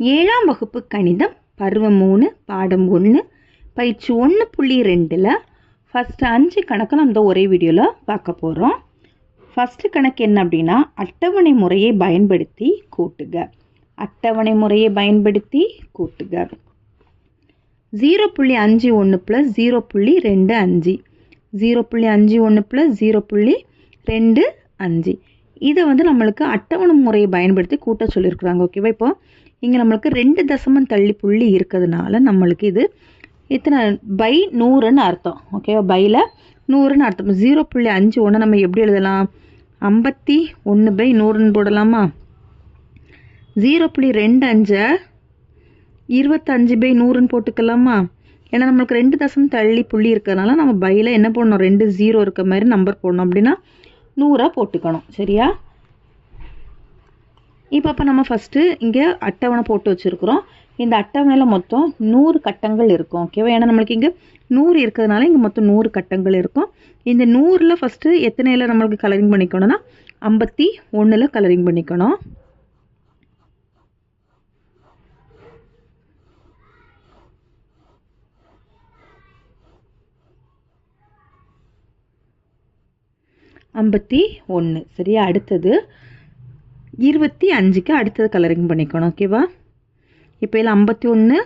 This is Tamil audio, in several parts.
ஏழாம் வகுப்பு கணிதம் பருவம் மூணு பாடம் ஒன்று பயிற்சி ஒன்று புள்ளி ரெண்டில் ஃபஸ்ட்டு அஞ்சு கணக்கு நம்ம இந்த ஒரே வீடியோவில் பார்க்க போகிறோம் ஃபஸ்ட்டு கணக்கு என்ன அப்படின்னா அட்டவணை முறையை பயன்படுத்தி கூட்டுக. அட்டவணை முறையை பயன்படுத்தி கூட்டுக. ஜீரோ புள்ளி அஞ்சு ஒன்று ப்ளஸ் ஜீரோ புள்ளி ரெண்டு அஞ்சு. ஜீரோ புள்ளி அஞ்சு ஒன்று ப்ளஸ் ஜீரோ புள்ளி ரெண்டு அஞ்சு. இதை வந்து நம்மளுக்கு அட்டவணை முறையை பயன்படுத்தி கூட்ட சொல்லியிருக்கிறாங்க ஓகேவா இப்போ? இங்கே நம்மளுக்கு ரெண்டு தசமம் தள்ளி புள்ளி இருக்கிறதுனால நம்மளுக்கு இது இத்தனை பை நூறுன்னு அர்த்தம். ஓகேவா பையில் நூறுன்னு அர்த்தம். ஜீரோ புள்ளி அஞ்சு ஒன்று நம்ம எப்படி எழுதலாம்? ஐம்பத்தி ஒன்று பை நூறுன்னு போடலாமா? ஜீரோ புள்ளி ரெண்டு அஞ்சை இருபத்தஞ்சு பை நூறுன்னு போட்டுக்கலாமா? ஏன்னா நம்மளுக்கு ரெண்டு தசம் தள்ளி புள்ளி இருக்கிறதுனால நம்ம பையில் என்ன போடணும்? ரெண்டு ஜீரோ இருக்க மாதிரி நம்பர் போடணும். அப்படின்னா நூறாக போட்டுக்கணும். சரியா? இப்போ இப்போ நம்ம ஃபஸ்ட்டு இங்கே அட்டவணை போட்டு வச்சுருக்குறோம். இந்த அட்டவணையில் மொத்தம் நூறு கட்டங்கள் இருக்கும். ஓகேவா ஏன்னா நம்மளுக்கு இங்கே நூறு இருக்கிறதுனால இங்கே மொத்தம் நூறு கட்டங்கள் இருக்கும். இந்த நூறில் ஃபஸ்ட்டு எத்தனையில் நம்மளுக்கு கலரிங் பண்ணிக்கணும்னா ஐம்பத்தி ஒன்றில் கலரிங் பண்ணிக்கணும். ஐம்பத்தி ஒன்று சரியா? அடுத்தது இருபத்தி அஞ்சுக்கு அடுத்தது கலரிங் பண்ணிக்கணும் ஓகேவா இப்போ இதில் ஐம்பத்தி ஒன்று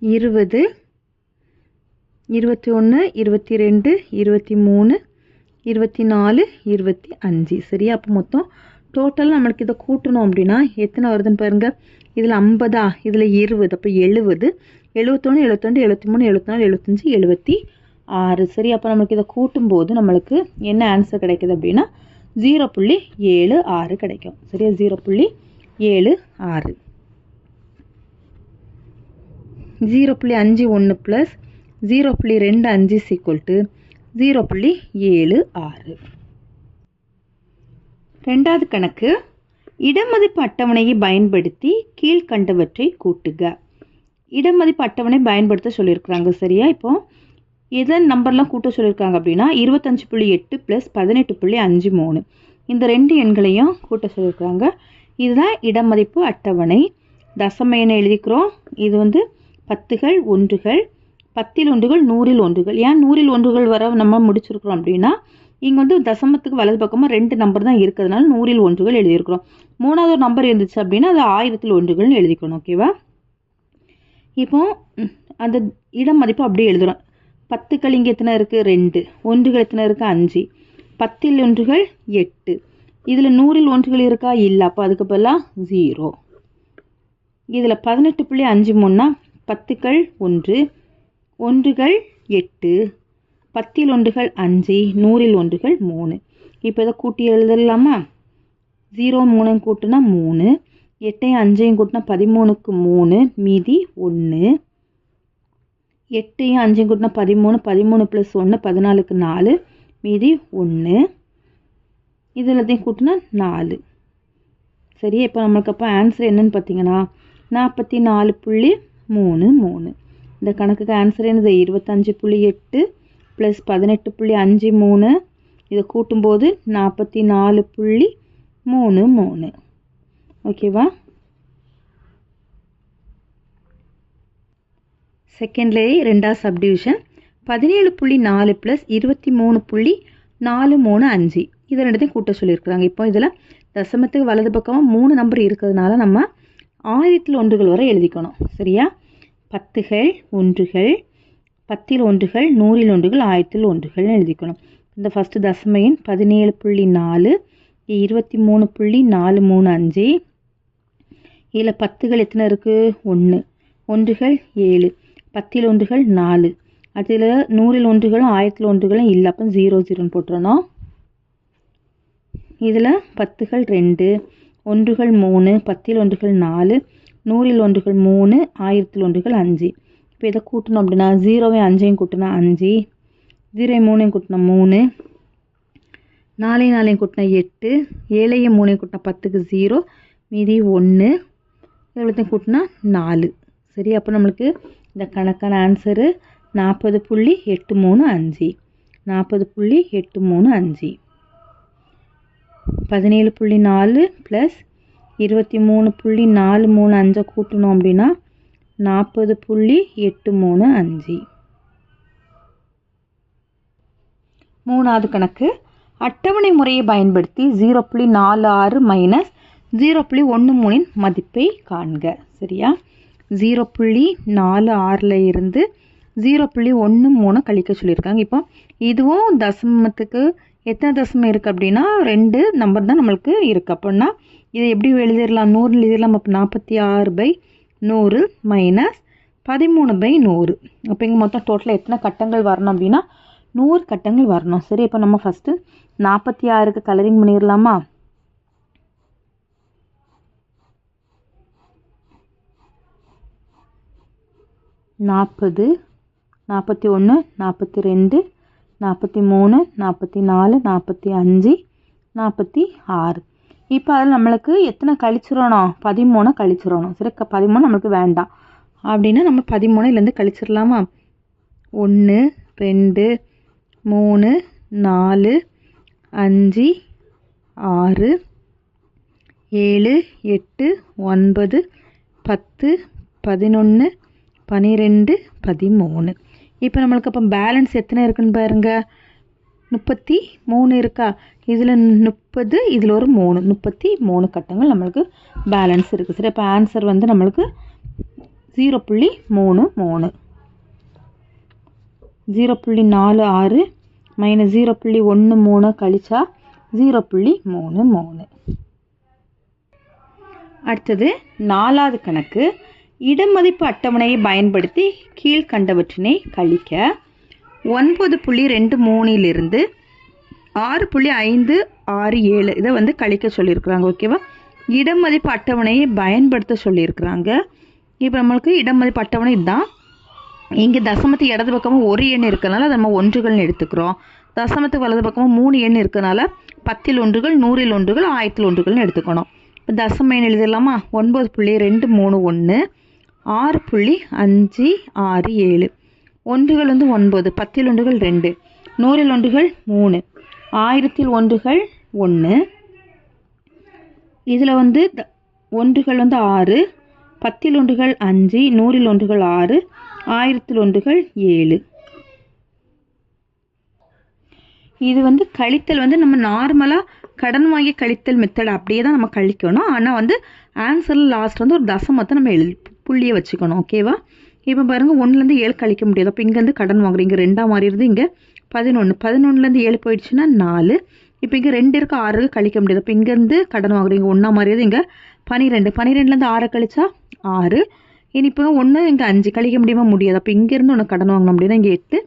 இருபது இருபத்தி ஒன்று இருபத்தி ரெண்டு இருபத்தி மூணு இருபத்தி நாலு இருபத்தி அஞ்சு. சரியா? அப்போ மொத்தம் டோட்டல் நம்மளுக்கு இதை கூட்டணும் அப்படின்னா எத்தனை வருதுன்னு பாருங்கள் இதில் ஐம்பதா இதில் இருபது அப்போ எழுபது. எழுபத்தொன்று எழுபத்தொண்டு எழுபத்தி மூணு எழுபத்தி நாலு எழுபத்தஞ்சி எழுபத்தி ஆறு. சரி அப்போ நம்மளுக்கு இதை கூட்டும்போது நம்மளுக்கு என்ன ஆன்சர் கிடைக்குது அப்படின்னா ஜீரோ புள்ளி ஏழு ஆறு கிடைக்கும். சரியா? ஜீரோ புள்ளி ஏழு ஆறு. ஜீரோ புள்ளி அஞ்சு ஒன்று ப்ளஸ் ஜீரோ புள்ளி ரெண்டு அஞ்சு சீக்குவல் டு ஜீரோ புள்ளி ஏழு ஆறு. ரெண்டாவது கணக்கு. இடமதிப்பு அட்டவணையை பயன்படுத்தி கீழ்கண்டவற்றை கூட்டுக. இடமதிப்பு அட்டவணை பயன்படுத்த சொல்லியிருக்கிறாங்க சரியா? இப்போ எதன் நம்பர்லாம் கூட்ட சொல்லியிருக்காங்க அப்படின்னா இருபத்தஞ்சு புள்ளி எட்டு ப்ளஸ் பதினெட்டு புள்ளி அஞ்சு மூணு. இந்த ரெண்டு எண்களையும் கூட்ட சொல்லியிருக்கிறாங்க. இதுதான் இடமதிப்பு அட்டவணை. தசம எண்ணை எழுதிக்கிறோம். இது வந்து பத்துகள் ஒன்றுகள் பத்தில் ஒன்றுகள் நூறில் ஒன்றுகள். ஏன் நூறில் ஒன்றுகள் வர நம்ம முடிச்சிருக்கிறோம் அப்படின்னா இங்கே வந்து தசமத்துக்கு வலது பக்கமாக ரெண்டு நம்பர் தான் இருக்கிறதுனால நூறில் ஒன்றுகள் எழுதியிருக்கிறோம். மூணாவது ஒரு நம்பர் இருந்துச்சு அப்படின்னா அது ஆயிரத்தில் ஒன்றுகள்னு எழுதிக்கணும் ஓகேவா இப்போ அந்த இடம் மதிப்பு அப்படியே எழுதுகிறோம் பத்துக்கள் இங்கே எத்தனை இருக்குது ரெண்டு. ஒன்றுகள் எத்தனை இருக்குது அஞ்சு. பத்தில் ஒன்றுகள் எட்டு. இதில் நூறில் ஒன்றுகள் இருக்கா? இல்லை. அப்போ அதுக்கு பதிலாக ஜீரோ இதில் பதினெட்டு புள்ளி அஞ்சு மூணுனா பத்துக்கள் ஒன்று ஒன்றுகள் எட்டு. பத்தில் ஒன்றுகள் அஞ்சு நூறில் ஒன்றுகள் மூணு. இப்போ இதை கூட்டி எழுதலாமா? ஜீரோ மூணையும் கூட்டினா மூணு எட்டையும் அஞ்சையும் கூட்டினா பதிமூணுக்கு மூணு மீதி ஒன்று. எட்டையும் அஞ்சையும் கூட்டினா பதிமூணு பதிமூணு ப்ளஸ் ஒன்று பதினாலுக்கு நாலு மீதி ஒன்று. இது எல்லாத்தையும் கூட்டினா நாலு. சரி இப்போ நம்மளுக்கு அப்போ ஆன்சர் என்னன்னு பார்த்தீங்கன்னா நாற்பத்தி நாலு புள்ளி மூணு மூணு. இந்த கணக்குக்கு ஆன்சர் என்னது? இருபத்தஞ்சு புள்ளி எட்டு ப்ளஸ் பதினெட்டு புள்ளி அஞ்சு மூணு. இதை கூட்டும்போது நாற்பத்தி நாலு புள்ளி மூணு மூணு. ஓகேவா செகண்ட்லேயே ரெண்டாவது சப்டிவிஷன் பதினேழு புள்ளி நாலு ப்ளஸ் இருபத்தி மூணு புள்ளி நாலு மூணு அஞ்சு. இதை ரெண்டுத்தையும் கூட்ட சொல்லியிருக்கிறாங்க. இப்போ இதில் தசமத்துக்கு வலது பக்கமாக மூணு நம்பர் இருக்கிறதுனால நம்ம ஆயிரத்தில் ஒன்றுகள் வரை எழுதிக்கணும். சரியா? பத்துகள் ஒன்றுகள் பத்தில் ஒன்றுகள் நூறில் ஒன்றுகள் ஆயிரத்தில் ஒன்றுகள்னு எழுதிக்கணும் இந்த ஃபஸ்ட்டு தசமையின் பதினேழு புள்ளி நாலு இருபத்தி மூணு புள்ளி நாலு மூணு அஞ்சு இதில் பத்துகள் எத்தனை இருக்குது ஒன்று ஒன்றுகள் ஏழு பத்தில் ஒன்றுகள் நாலு. அதில் நூறில் ஒன்றுகளும் ஆயிரத்தில் ஒன்றுகளும் இல்லை அப்போ ஜீரோ ஜீரோன்னு போட்டுறணும். இதில் பத்துகள் ரெண்டு ஒன்றுகள் மூணு பத்தில் ஒன்றுகள் நாலு நூறில் ஒன்றுகள் மூணு ஆயிரத்தில் ஒன்றுகள் அஞ்சு. இப்போ இதை கூட்டணும் அப்படின்னா ஜீரோவையும் அஞ்சையும் கூட்டினா அஞ்சு ஜீரோ மூணையும் கூட்டினா மூணு நாலையும் நாலையும் கூட்டினா எட்டு ஏழையும் மூணையும் கூட்டினா பத்துக்கு ஜீரோ மீதி ஒன்று எவ்வளோத்தையும் கூட்டினா நாலு. சரி அப்போ நம்மளுக்கு இந்த கணக்கான ஆன்சரு நாற்பது புள்ளி எட்டு மூணு அஞ்சு நாற்பது புள்ளி எட்டு மூணு அஞ்சு. பதினேழு புள்ளி நாலு ப்ளஸ் இருபத்தி மூணு புள்ளி நாலு மூணு அஞ்சை கூட்டணும் அப்படின்னா நாற்பது புள்ளி எட்டு மூணு அஞ்சு. மூணாவது கணக்கு. அட்டவணை முறையை பயன்படுத்தி ஜீரோ புள்ளி நாலு ஆறு மைனஸ் ஜீரோ புள்ளி ஒன்று மூணின் மதிப்பை காண்க. சரியா? ஜீரோ புள்ளி நாலு ஆறில் இருந்து ஜீரோ புள்ளி ஒன்று மூணு கழிக்க சொல்லியிருக்காங்க. இப்போ இதுவும் தசமத்துக்கு எத்தனை தசமம் இருக்குது அப்படின்னா ரெண்டு நம்பர் தான் நம்மளுக்கு இருக்குது அப்படின்னா இதை எப்படி எழுதிடலாம்? நூறு எழுதிடலாம். அப்போ நாற்பத்தி ஆறு பை நூறு மைனஸ் பதிமூணு பை நூறு. அப்போ இங்கே மொத்தம் டோட்டலாக எத்தனை கட்டங்கள் வரணும் அப்படின்னா நூறு கட்டங்கள் வரணும். சரி இப்போ நம்ம ஃபஸ்ட்டு நாற்பத்தி ஆறுக்கு கலரிங் பண்ணிடலாமா நாற்பது நாற்பத்தி ஒன்று நாற்பத்தி ரெண்டு நாற்பத்தி மூணு நாற்பத்தி நாலு நாற்பத்தி அஞ்சு நாற்பத்தி ஆறு இப்போ அதில் நம்மளுக்கு எத்தனை கழிச்சிடணும்? பதிமூணை கழிச்சிடணும். சரி பதிமூணு நம்மளுக்கு வேண்டாம். அப்படின்னா நம்ம பதிமூணுலேருந்து கழிச்சிடலாமா? ஒன்று ரெண்டு மூணு நாலு அஞ்சு ஆறு ஏழு எட்டு ஒன்பது பத்து பதினொன்று பன்னிரெண்டு பதிமூணு. இப்போ நம்மளுக்கு அப்போ பேலன்ஸ் எத்தனை இருக்குன்னு பாருங்கள் முப்பத்தி மூணு இருக்கா? இதில் முப்பது இதில் ஒரு மூணு. முப்பத்தி மூணு கட்டங்கள் நம்மளுக்கு பேலன்ஸ் இருக்குது சரி இப்போ ஆன்சர் வந்து நம்மளுக்கு ஜீரோ புள்ளி மூணு மூணு. ஜீரோ புள்ளி நாலு ஆறு மைனஸ் ஜீரோ புள்ளி ஒன்று மூணு கழிச்சா ஜீரோ புள்ளி மூணு மூணு. அடுத்தது நாலாவது கணக்கு இடமதிப்பு அட்டவணையை பயன்படுத்தி கீழ்கண்டவற்றினை கழிக்க ஒன்பது புள்ளி ரெண்டு மூணிலிருந்து ஆறு புள்ளி ஐந்து ஆறு ஏழு. இதை வந்து கழிக்க சொல்லியிருக்கிறாங்க ஓகேவா இடமதிப்பு அட்டவணையை பயன்படுத்த சொல்லியிருக்கிறாங்க. இப்போ நம்மளுக்கு இடமதிப்பு அட்டவணை இதுதான் இங்கே தசமத்து இடது பக்கமும் ஒரு எண் இருக்கனால அதை நம்ம ஒன்றுகள்னு எடுத்துக்கிறோம். தசமத்து வலது பக்கமும் மூணு எண் இருக்கிறனால பத்தில் ஒன்றுகள் நூறில் ஒன்றுகள் ஆயிரத்தில் ஒன்றுகள்னு எடுத்துக்கணும். இப்போ தசம எண் எழுதிடலாமா? ஒன்பது புள்ளி ரெண்டு மூணு ஒன்று ஆறு புள்ளி அஞ்சு ஆறு ஏழு. ஒன்றுகள் வந்து ஒன்பது பத்தில் ஒன்றுகள் ரெண்டு நூறில் ஒன்றுகள் மூணு ஆயிரத்தில் ஒன்றுகள் ஒன்று இதில் வந்து த- ஒன்றுகள் வந்து ஆறு பத்தில் ஒன்றுகள் அஞ்சு நூறில் ஒன்றுகள் ஆறு ஆயிரத்தில் ஒன்றுகள் ஏழு. இது வந்து கழித்தல் வந்து நம்ம நார்மலாக கடன் வாங்கி கழித்தல் மெத்தட் அப்படியே தான் நம்ம கழிக்கணும். ஆனால் வந்து ஆன்சரில் லாஸ்ட் வந்து ஒரு தசமத்தை நம்ம எழுதி புள்ளியை வச்சுக்கணும் ஓகேவா இப்போ பாருங்கள் ஒன்றுலேருந்து ஏழு கழிக்க முடியாது. அப்போ இங்கேருந்து கடன் வாங்குறீங்க. ரெண்டாக மாறிடுது இங்கே பதினொன்று பதினொன்றுலேருந்து ஏழு போயிடுச்சுன்னா நாலு. இப்போ இங்கே ரெண்டு இருக்க ஆறு கழிக்க முடியாது. அப்போ இங்கேருந்து கடன் வாங்குறீங்க ஒன்றா மாறியது இங்கே பன்னிரெண்டு பன்னிரெண்டுலேருந்து ஆறு கழிச்சா ஆறு. இனி இப்போ ஒன்று இங்கே அஞ்சு. கழிக்க முடியுமா? முடியாது. அப்போ இங்கேருந்து ஒன்று கடன் வாங்கணும் அப்படின்னா இங்கே எட்டு.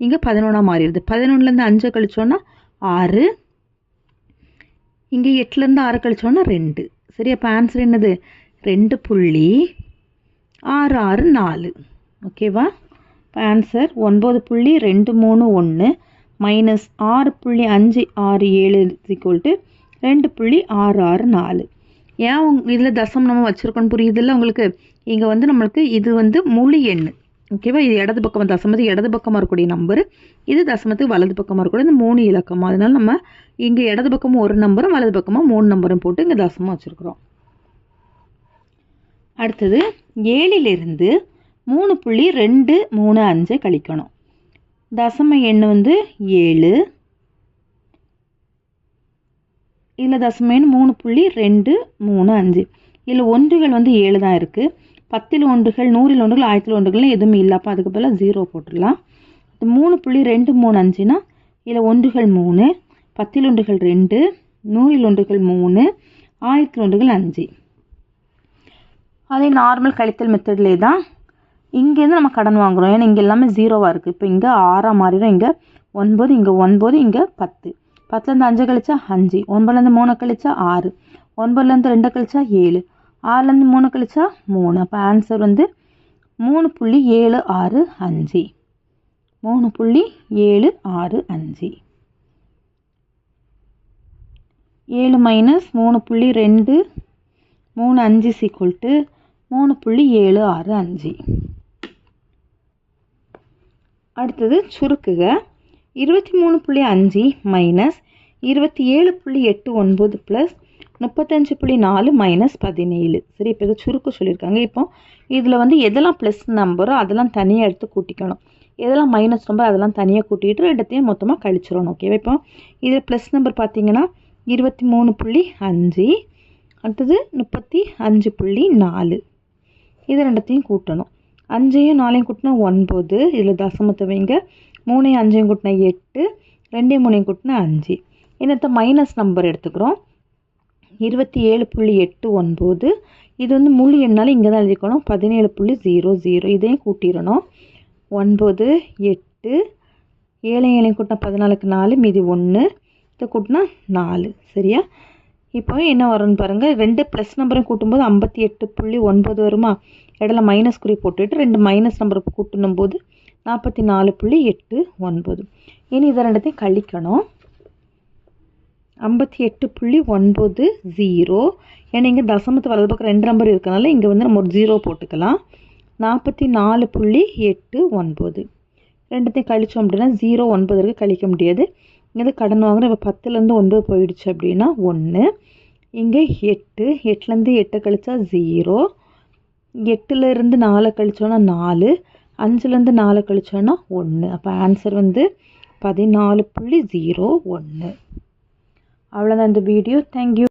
இங்கே பதினொன்றா மாறிடுது. பதினொன்றுலேருந்து அஞ்சை கழிச்சோன்னா ஆறு. இங்கே எட்டுலேருந்து ஆறு கழிச்சோன்னா ரெண்டு. சரி அப்போ ஆன்சர் என்னது? ரெண்டு புள்ளி ஆறு ஆறு நாலு. ஓகேவா? ஆன்சர் ஒன்பது புள்ளி ரெண்டு மூணு ஒன்று மைனஸ் ஆறு புள்ளி அஞ்சு ஆறு ஏழு ஈக்குவல் ரெண்டு புள்ளி ஆறு ஆறு நாலு. ஏன் உங் இதில் தசம் நம்ம வச்சுருக்கோன்னு புரியுதுல்ல உங்களுக்கு? இங்கே வந்து நம்மளுக்கு இது வந்து முழு எண் ஓகேவா? இது இடது பக்கம் தசமத்து இடது பக்கமாக இருக்கக்கூடிய நம்பர் இது தசமத்துக்கு வலது பக்கமாக இருக்கக்கூடிய இந்த மூணு இலக்கம். அதனால நம்ம இங்கே இடது பக்கமும் ஒரு நம்பரும் வலது பக்கமாக மூணு நம்பரும் போட்டு இங்கே தசமாக வச்சுருக்குறோம். அடுத்தது ஏழிலிருந்து மூணு புள்ளி ரெண்டு மூணு அஞ்சை கழிக்கணும். தசம எண் வந்து ஏழு. இதில் தசம எண் மூணு புள்ளி ரெண்டு மூணு அஞ்சு. இதில் ஒன்றுகள் வந்து ஏழு தான் இருக்குது பத்தில் ஒன்றுகள் நூறில் ஒன்றுகள் ஆயிரத்தில் ஒன்றுகள்லாம் எதுவுமே இல்லை. அப்போ அதுக்கு பதிலாக ஜீரோ போட்டுடலாம். மூணு புள்ளி ரெண்டு மூணு அஞ்சுனா இதில் ஒன்றுகள் மூணு பத்தில் ஒன்றுகள் ரெண்டு நூறில் ஒன்றுகள் மூணு ஆயிரத்தில் ஒன்றுகள் அஞ்சு. அதே நார்மல் கழித்தல் மெத்தட்லேயே தான் இங்கேருந்து நம்ம கடன் வாங்குறோம். ஏன்னா இங்கே எல்லாமே ஜீரோவாக இருக்குது இப்போ இங்கே ஆறாக மாறிடும். இங்கே ஒன்பது இங்கே ஒன்பது இங்கே பத்து. பத்துலேருந்து அஞ்சு கழிச்சா அஞ்சு. ஒன்பதுலேருந்து மூணு கழிச்சா ஆறு. ஒன்பதுலேருந்து ரெண்டு கழிச்சா ஏழு. ஆறுலேருந்து மூணு கழிச்சா மூணு. அப்போ ஆன்சர் வந்து மூணு புள்ளி ஏழு ஆறு அஞ்சு. மூணு புள்ளி ஏழு ஆறு அஞ்சு. ஏழு மைனஸ் மூணு புள்ளி ரெண்டு. மூணு அஞ்சு சீக்குவல் மூணு புள்ளி ஏழு ஆறு அஞ்சு. அடுத்தது சுருக்குக. இருபத்தி மூணு புள்ளி அஞ்சு மைனஸ் இருபத்தி ஏழு புள்ளி எட்டு ஒன்பது ப்ளஸ் முப்பத்தஞ்சு புள்ளி நாலு மைனஸ் பதினேழு. சரி இப்போ இதை சுருக்கு சொல்லியிருக்காங்க. இப்போ இதில் வந்து எதெல்லாம் ப்ளஸ் நம்பரோ அதெல்லாம் தனியாக எடுத்து கூட்டிக்கணும். எதெல்லாம் மைனஸ் நம்பர் அதெல்லாம் தனியாக கூட்டிகிட்டு இடத்தையும் மொத்தமாக கழிச்சிடணும். ஓகேவா இப்போ? இதில் ப்ளஸ் நம்பர் பார்த்தீங்கன்னா இருபத்தி மூணு புள்ளி அஞ்சு. அடுத்தது முப்பத்தி அஞ்சு புள்ளி நாலு. இது ரெண்டத்தையும் கூட்டணும். அஞ்சையும் நாலையும் கூட்டினா ஒன்பது. இதில் தசமத்தை வைங்க. மூணையும் அஞ்சையும் கூட்டினா எட்டு. ரெண்டையும் மூணையும் கூட்டினா அஞ்சு. என்னத்தை மைனஸ் நம்பர் எடுத்துக்கிறோம். இருபத்தி ஏழு புள்ளி எட்டு ஒன்பது. இது வந்து முழு எண்ணால் இங்கே தான் எழுதிக்கணும். பதினேழு புள்ளி ஜீரோ ஜீரோ. இதையும் கூட்டிடணும். ஒன்பது எட்டு. ஏழை ஏழையும் கூட்டினா பதினாலுக்கு நாலு மீதி ஒன்று இதை கூட்டினா நாலு. சரியா? இப்போ என்ன வரும்னு பாருங்கள் ரெண்டு ப்ளஸ் நம்பரும் கூட்டும்போது ஐம்பத்தி எட்டு புள்ளி ஒன்பது வருமா? இடையில மைனஸ் குறி போட்டுட்டு ரெண்டு மைனஸ் நம்பர் கூட்டணும் போது நாற்பத்தி நாலு புள்ளி எட்டு ஒன்பது. இனி இதை ரெண்டத்தையும் கழிக்கணும். ஐம்பத்தி எட்டு புள்ளி ஒன்பது ஜீரோ ஏன்னா இங்கே தசமத்து வலது பக்கம் ரெண்டு நம்பர் இருக்கனால இங்கே வந்து நம்ம ஒரு ஜீரோ போட்டுக்கலாம். நாற்பத்தி நாலு புள்ளி எட்டு ஒன்பது. ரெண்டுத்தையும் கழிச்சோம் அப்படின்னா ஜீரோ ஒன்பது வரைக்கும் கழிக்க முடியாது. இங்கே கடன் வாங்குற இப்போ பத்துலேருந்து ஒன்பது போயிடுச்சு அப்படின்னா ஒன்று. இங்கே எட்டு எட்டுலேருந்து எட்டை கழிச்சா ஜீரோ எட்டுலேருந்து நாலு கழிச்சோன்னா நாலு. அஞ்சுலேருந்து நாலு கழிச்சோன்னா ஒன்று. அப்போ ஆன்சர் வந்து பதினாலு புள்ளி ஜீரோ ஒன்று. அவ்வளோதான் இந்த வீடியோ தேங்க்யூ